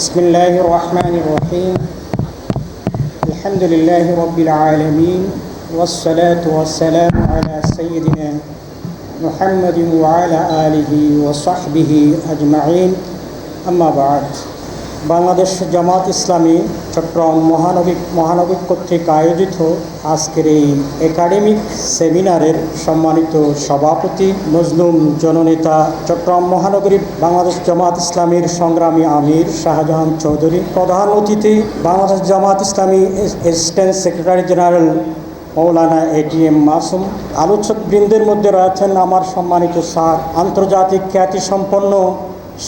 بسم الله الرحمن الرحيم. الحمد لله رب العالمين والصلاة والسلام على سيدنا محمد وعلى آله وصحبه أجمعين. أما بعد বাংলাদেশ জামাত ইসলামী চট্টগ্রাম মহানগর মহানগর কর্তৃক আয়োজিত আজকের এই একাডেমিক সেমিনারের সম্মানিত সভাপতি নজলুম জননেতা চট্টগ্রাম মহানগরী বাংলাদেশ জামাত ইসলামীর সংগ্রামী আমির শাহজাহান চৌধুরী, প্রধান অতিথি Bangladesh Jamaat Islami assistant secretary general Maulana ATM Masum আলোচকবৃন্দের মধ্যে রয়েছেন আমার সম্মানিত স্যার, আন্তর্জাতিক খ্যাতিসম্পন্ন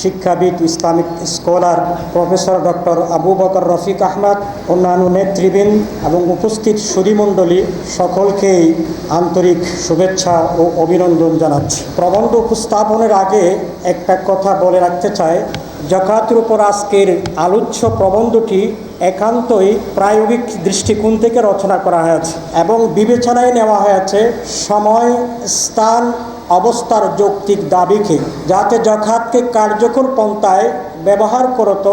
শিক্ষাবিদ, Islamic scholar professor doctor Abu Bakar Rafiq Ahmad, অন্যান্য নেতৃবৃন্দ এবং উপস্থিত সুদীমণ্ডলী সকলকেই আন্তরিক শুভেচ্ছা ও অভিনন্দন জানাচ্ছি। প্রবন্ধ উপস্থাপনের আগে একটা কথা বলে রাখতে চাই। জাকাতের উপর আজকের আলোচ্য প্রবন্ধটি একান্তই প্রায়োগিক দৃষ্টিকোণ থেকে রচনা করা হয়েছে এবং বিবেচনায় নেওয়া হয়েছে সময়, স্থান, অবস্থার যৌক্তিক দাবিকে, যাতে জখাতকে কার্যকর পন্থায় ব্যবহার করত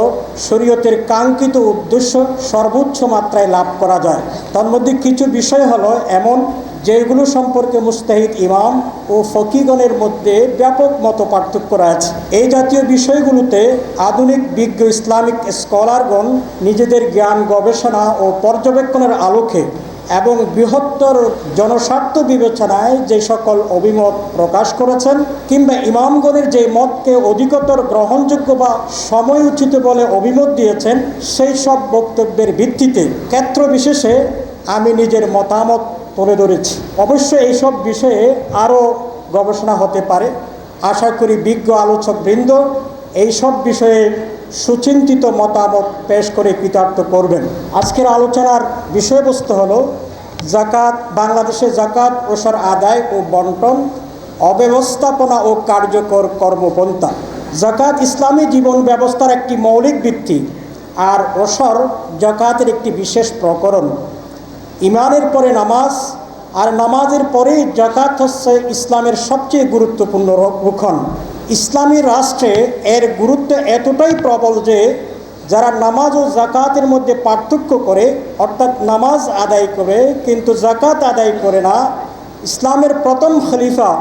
শরীয়তের কাঙ্ক্ষিত উদ্দেশ্য সর্বোচ্চ মাত্রায় লাভ করা যায়। তার মধ্যে কিছু বিষয় হলো এমন যেগুলো সম্পর্কে মুস্তাহিদ ইমাম ও ফকিগণের মধ্যে ব্যাপক মত পার্থক্য রয়েছে। এই জাতীয় বিষয়গুলোতে আধুনিক বিজ্ঞ ইসলামিক স্কলারগণ নিজেদের জ্ঞান গবেষণা ও পর্যবেক্ষণের আলোকে এবং বৃহত্তর জনস্বার্থ বিবেচনায় যে সকল অভিমত প্রকাশ করেছেন কিংবা ইমামগণের যে মতকে অধিকতর গ্রহণযোগ্য বা সময় উচিত বলে অভিমত দিয়েছেন, সেই সব বক্তব্যের ভিত্তিতে ক্ষেত্র বিশেষে আমি নিজের মতামত তুলে ধরেছি। অবশ্য এইসব বিষয়ে আরও গবেষণা হতে পারে। আশা করি বিজ্ঞ আলোচক বৃন্দ এইসব বিষয়ে সুচিন্তিত মতামত পেশ করে কৃতার্থ করবেন। আজকের আলোচনার বিষয়বস্তু হল জাকাত, বাংলাদেশে জাকাত ওসর আদায় ও বন্টন, অব্যবস্থাপনা ও কার্যকর কর্মপন্থা। জাকাত ইসলামী জীবন ব্যবস্থার একটি মৌলিক ভিত্তি, আর ওসর জাকাতের একটি বিশেষ প্রকরণ। ইমানের পরে নামাজ আর নামাজের পরেই জাকাত হচ্ছে ইসলামের সবচেয়ে গুরুত্বপূর্ণ রুখন ইসলামী রাষ্ট্রে এর গুরুত্ব এতটাই প্রবল যে যারা নামাজ ও জাকাতের মধ্যে পার্থক্য করে, অর্থাৎ নামাজ আদায় করে, কিন্তু জাকাত আদায় করে না, ইসলামের প্রথম খলিফা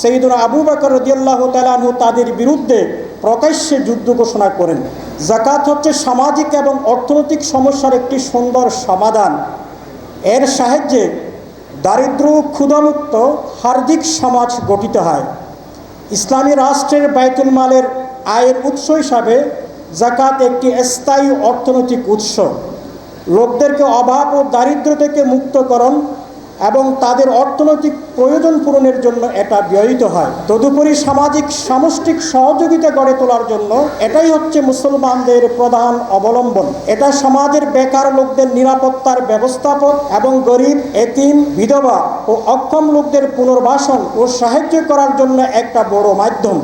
সৈদুল আবু বাকর রদিয়াল্লাহ তালাহু তাদের বিরুদ্ধে প্রকাশ্যে যুদ্ধ ঘোষণা করেন। জাকাত হচ্ছে সামাজিক এবং অর্থনৈতিক সমস্যার একটি সুন্দর সমাধান। এর সাহায্যে দারিদ্র ক্ষুধামুক্ত হার্দিক সমাজ গঠিত হয়। ইসলামী রাষ্ট্রের বাইতুল মালের আয়ের উৎস হিসাবে জাকাত একটি স্থায়ী অর্থনৈতিক উৎস। লোকদেরকে অভাব ও দারিদ্র থেকে মুক্তকরণ এবং তাদের অর্থনৈতিক প্রয়োজন পূরণের জন্য এটা ব্যয়িত হয়। তদুপরি সামাজিক, সামষ্টিক সহযোগিতা গড়ে তোলার জন্য এটাই হচ্ছে মুসলমানদের প্রধান অবলম্বন। এটা সমাজের বেকার লোকদের নিরাপত্তার ব্যবস্থাপক এবং গরিব, এতিম, বিধবা ও অক্ষম লোকদের পুনর্বাসন ও সাহায্য করার জন্য একটা বড় মাধ্যম।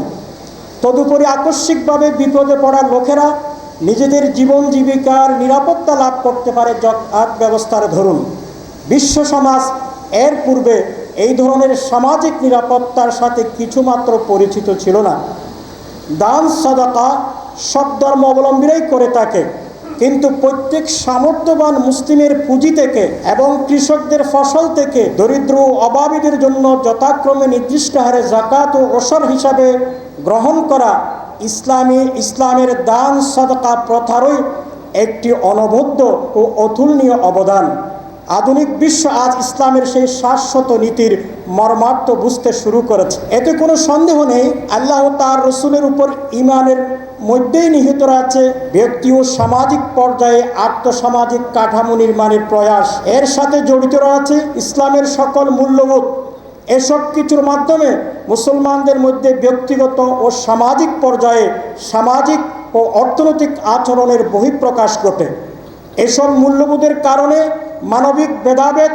তদুপরি আকস্মিকভাবে বিপদে পড়া লোকেরা নিজেদের জীবন জীবিকার নিরাপত্তা লাভ করতে পারে জকাত ব্যবস্থার ধরুন। বিশ্ব সমাজ এর পূর্বে এই ধরনের সামাজিক নিরাপত্তার সাথে কিছুমাত্র পরিচিত ছিল না। দান, সদাকা সব ধর্ম অবলম্বীরাই করে থাকে। কিন্তু প্রত্যেক সামর্থ্যবান মুসলিমের পুঁজি থেকে এবং কৃষকদের ফসল থেকে দরিদ্র অভাবীদের জন্য যথাক্রমে নির্দিষ্ট হারে জাকাত ও ওসর হিসাবে গ্রহণ করা ইসলামী, ইসলামের দান, সদকা প্রথারই একটি অনবদ্য ও অতুলনীয় অবদান। আধুনিক বিশ্ব আজ ইসলামের সেই শাশ্বত নীতির মর্মার্থ বুঝতে শুরু করেছে। এতে কোনো সন্দেহ নেই, আল্লাহ তার রসুলের উপর ইমানের মধ্যেই নিহিত রয়েছে ব্যক্তি ও সামাজিক পর্যায়ে আর্থসামাজিক কাঠামো নির্মাণের প্রয়াস। এর সাথে জড়িত রয়েছে ইসলামের সকল মূল্যবোধ। এসব কিছুর মাধ্যমে মুসলমানদের মধ্যে ব্যক্তিগত ও সামাজিক পর্যায়ে সামাজিক ও অর্থনৈতিক আচরণের বহিঃপ্রকাশ ঘটে। এসব মূল্যবোধের কারণে মানবিক ভেদাভেদ,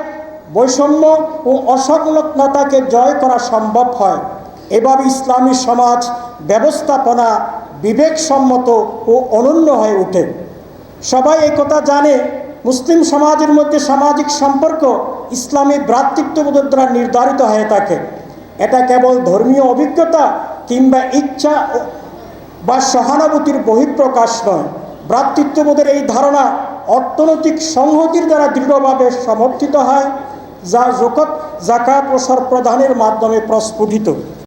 বৈষম্য ও অসংলগ্নতাকে জয় করা সম্ভব হয়। এভাবে ইসলামী সমাজ ব্যবস্থাপনা বিবেকসম্মত ও অনন্য হয়ে ওঠে। সবাই এই কথা জানে, মুসলিম সমাজের মধ্যে সামাজিক সম্পর্ক ইসলামী ভ্রাতৃত্ববোধের দ্বারা নির্ধারিত হয়ে থাকে। এটা কেবল ধর্মীয় অভিজ্ঞতা কিংবা ইচ্ছা বা সহানুভূতির বহিঃপ্রকাশ নয়। ভ্রাতৃত্ববোধের এই ধারণা অর্থনৈতিক সংহতির দ্বারা দৃঢ়ভাবে সমর্থিত হয় যা জোকত জাকাত ও সরপ্রদানের মাধ্যমে প্রস্ফুটিত।